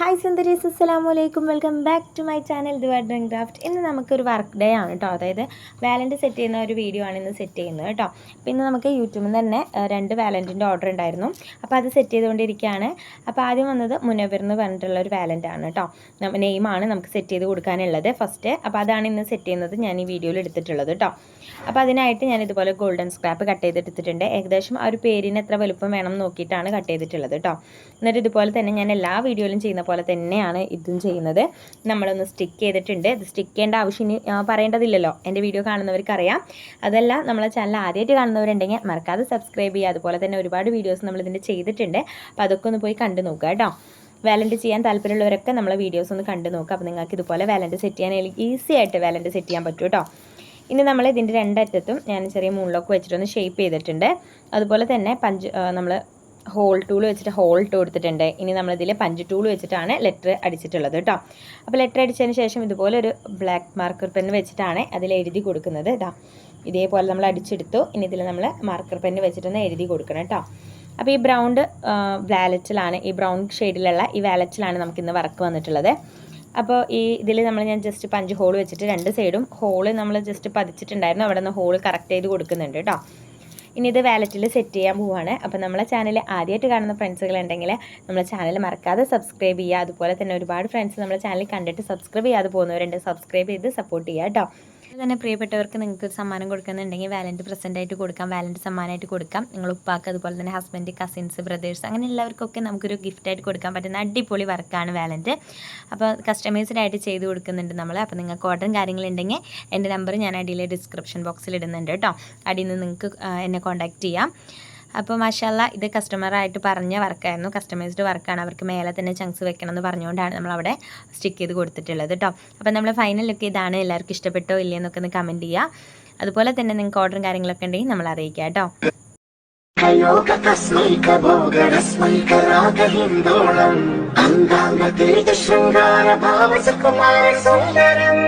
Hi സുന്ദരീസ് അസ്സലാമു വലൈക്കും welcome back to my channel the Dhua drink craft ഇന്ന് നമുക്കൊരു വർക്ക് ഡേ ആണ് കേട്ടോ അതായത് വാലന്റ് സെറ്റ് ചെയ്യുന്ന ഒരു വീഡിയോ ആണ് ഇന്ന് സെറ്റ് ചെയ്യുന്നത് കേട്ടോ പിന്നെ നമുക്ക് യൂട്യൂബിൽ നിന്ന് തന്നെ രണ്ട് വാലന്റിന്റെ ഓർഡർ ഉണ്ടായിരുന്നു. അപ്പോൾ അത് സെറ്റ് ചെയ്തുകൊണ്ടിരിക്കുകയാണ്. അപ്പോൾ ആദ്യം വന്നത് മുനവർ എന്ന് പറഞ്ഞിട്ടുള്ള ഒരു വാലന്റ് ആണ് കേട്ടോ നെയിമാണ് നമുക്ക് സെറ്റ് ചെയ്ത് കൊടുക്കാനുള്ളത് ഫസ്റ്റ് അപ്പോൾ അതാണ് ഇന്ന് സെറ്റ് ചെയ്യുന്നത് ഞാൻ ഈ വീഡിയോയിൽ എടുത്തിട്ടുള്ളത് കേട്ടോ അപ്പോൾ അതിനായിട്ട് ഞാൻ ഇതുപോലെ ഗോൾഡൻ സ്ക്രാപ്പ് കട്ട് ചെയ്തെടുത്തിട്ടുണ്ട്. ഏകദേശം ആ ഒരു പേരിന് എത്ര വലുപ്പം വേണം നോക്കിയിട്ടാണ് കട്ട് ചെയ്തിട്ടുള്ളത് കേട്ടോ എന്നിട്ട് ഇതുപോലെ തന്നെ ഞാൻ എല്ലാ വീഡിയോയിലും ചെയ്യുന്ന പോലെ തന്നെയാണ് ഇതും ചെയ്യുന്നത്. നമ്മളൊന്ന് സ്റ്റിക്ക് ചെയ്തിട്ടുണ്ട്. ഇത് സ്റ്റിക്ക് ചെയ്യേണ്ട ആവശ്യം പറയേണ്ടതില്ലല്ലോ. എന്റെ വീഡിയോ കാണുന്നവർക്ക് അറിയാം അതല്ല നമ്മളെ ചാനൽ ആദ്യമായിട്ട് കാണുന്നവരുണ്ടെങ്കിൽ മറക്കാതെ സബ്സ്ക്രൈബ് ചെയ്യുക. അതുപോലെ തന്നെ ഒരുപാട് വീഡിയോസ് നമ്മളിതിന്റെ ചെയ്തിട്ടുണ്ട്. അപ്പോൾ അതൊക്കെ ഒന്ന് പോയി കണ്ടു നോക്കുക കേട്ടോ. വാലന്റ് ചെയ്യാൻ താല്പര്യമുള്ളവരൊക്കെ നമ്മളെ വീഡിയോസ് ഒന്ന് കണ്ടു നോക്കുക. അപ്പോൾ നിങ്ങൾക്ക് ഇതുപോലെ വാലന്റ് സെറ്റ് ചെയ്യാൻ ഈസി ആയിട്ട് വാലന്റ് സെറ്റ് ചെയ്യാൻ പറ്റും കേട്ടോ. ഇനി നമ്മൾ ഇതിന്റെ രണ്ടറ്റത്തും ഞാൻ ചെറിയ മൂണിലൊക്കെ വെച്ചിട്ടൊന്ന് ഷേപ്പ് ചെയ്തിട്ടുണ്ട്. അതുപോലെ തന്നെ പഞ്ച് നമ്മൾ ഹോൾ ടൂൾ വെച്ചിട്ട് ഹോൾ ഇട്ട് കൊടുത്തിട്ടുണ്ട് ഇനി നമ്മളിതിൽ പഞ്ച് ടൂൾ വെച്ചിട്ടാണ് ലെറ്റർ അടിച്ചിട്ടുള്ളത് കേട്ടോ അപ്പോൾ ലെറ്റർ അടിച്ചതിന് ശേഷം ഇതുപോലെ ഒരു ബ്ലാക്ക് മാർക്കർ പെൻ വെച്ചിട്ടാണ് അതിൽ എഴുതി കൊടുക്കുന്നത് ഇതാ ഇതേപോലെ നമ്മൾ അടിച്ചെടുത്തു. ഇനി ഇതിൽ നമ്മൾ മാർക്കർ പെൻ വെച്ചിട്ടൊന്ന് എഴുതി കൊടുക്കണം കേട്ടോ അപ്പോൾ ഈ ബ്രൗൺ വാലറ്റിലാണ് ഈ ബ്രൗൺ ഷെയ്ഡിലുള്ള ഈ വാലറ്റിലാണ് നമുക്ക് ഇന്ന് വർക്ക് വന്നിട്ടുള്ളത്. അപ്പോൾ ഈ ഇതിൽ നമ്മൾ ഞാൻ ജസ്റ്റ് പഞ്ച് ഹോൾ വെച്ചിട്ട് രണ്ട് സൈഡും ഹോൾ നമ്മൾ ജസ്റ്റ് പതിച്ചിട്ടുണ്ടായിരുന്നു. അവിടെ നിന്ന് ഹോൾ കറക്റ്റ് ചെയ്ത് കൊടുക്കുന്നുണ്ട് കേട്ടോ ഇനി ഇത് വാലറ്റിൽ സെറ്റ് ചെയ്യാൻ പോവുകയാണ് അപ്പോൾ നമ്മളെ ചാനൽ ആദ്യമായിട്ട് കാണുന്ന ഫ്രണ്ട്സുകൾ ഉണ്ടെങ്കിൽ നമ്മളെ ചാനൽ മറക്കാതെ സബ്സ്ക്രൈബ് ചെയ്യുക. അതുപോലെ തന്നെ ഒരുപാട് ഫ്രണ്ട്സ് നമ്മളെ ചാനൽ കണ്ടിട്ട് സബ്സ്ക്രൈബ് ചെയ്യാതെ പോകുന്നവരുണ്ട്. സബ്സ്ക്രൈബ് ചെയ്ത് സപ്പോർട്ട് ചെയ്യുക കേട്ടോ തന്നെ പ്രിയപ്പെട്ടവർക്ക് നിങ്ങൾക്ക് ഒരു സമ്മാനം കൊടുക്കുന്നുണ്ടെങ്കിൽ വാലന്റ് പ്രസന്റ് ആയിട്ട് കൊടുക്കാം വാലന്റ് സമ്മാനമായിട്ട് കൊടുക്കാം. നിങ്ങൾ ഉപ്പാക്ക് അതുപോലെ തന്നെ ഹസ്ബൻഡ് കസിൻസ് ബ്രദേഴ്സ് അങ്ങനെ എല്ലാവർക്കൊക്കെ നമുക്കൊരു ഗിഫ്റ്റായിട്ട് കൊടുക്കാൻ പറ്റുന്ന അടിപൊളി വർക്കാണ് വാലന്റ് അപ്പോൾ കസ്റ്റമൈസ്ഡ് ആയിട്ട് ചെയ്ത് കൊടുക്കുന്നുണ്ട് നമ്മൾ അപ്പോൾ നിങ്ങൾക്ക് ഓർഡറും കാര്യങ്ങളുണ്ടെങ്കിൽ എന്റെ നമ്പർ ഞാൻ അടിയിലെ ഡിസ്ക്രിപ്ഷൻ ബോക്സിൽ ഇടുന്നുണ്ട് കേട്ടോ. അടിയിൽ നിന്ന് നിങ്ങൾക്ക് എന്നെ കോൺടാക്റ്റ് ചെയ്യാം. അപ്പോൾ മഷാല്ല ഇത് കസ്റ്റമറായിട്ട് പറഞ്ഞ വർക്കായിരുന്നു കസ്റ്റമൈസ്ഡ് വർക്കാണ് അവർക്ക് മേലെ തന്നെ ചങ്ക്സ് വെക്കണം എന്ന് പറഞ്ഞുകൊണ്ടാണ് നമ്മൾ അവിടെ സ്റ്റിക്ക് ചെയ്ത് കൊടുത്തിട്ടുള്ളത് കേട്ടോ അപ്പോൾ നമ്മൾ ഫൈനൽ ലുക്ക് ഇതാണ്. എല്ലാവർക്കും ഇഷ്ടപ്പെട്ടോ ഇല്ലയെന്നൊക്കെ ഒന്ന് കമന്റ് ചെയ്യുക അതുപോലെ തന്നെ നിങ്ങൾക്ക് ഓർഡറും കാര്യങ്ങളൊക്കെ ഉണ്ടെങ്കിൽ നമ്മൾ അറിയിക്കാം കേട്ടോ അംഗാംഗ തേജ ശൃംഗാര സുന്ദരം.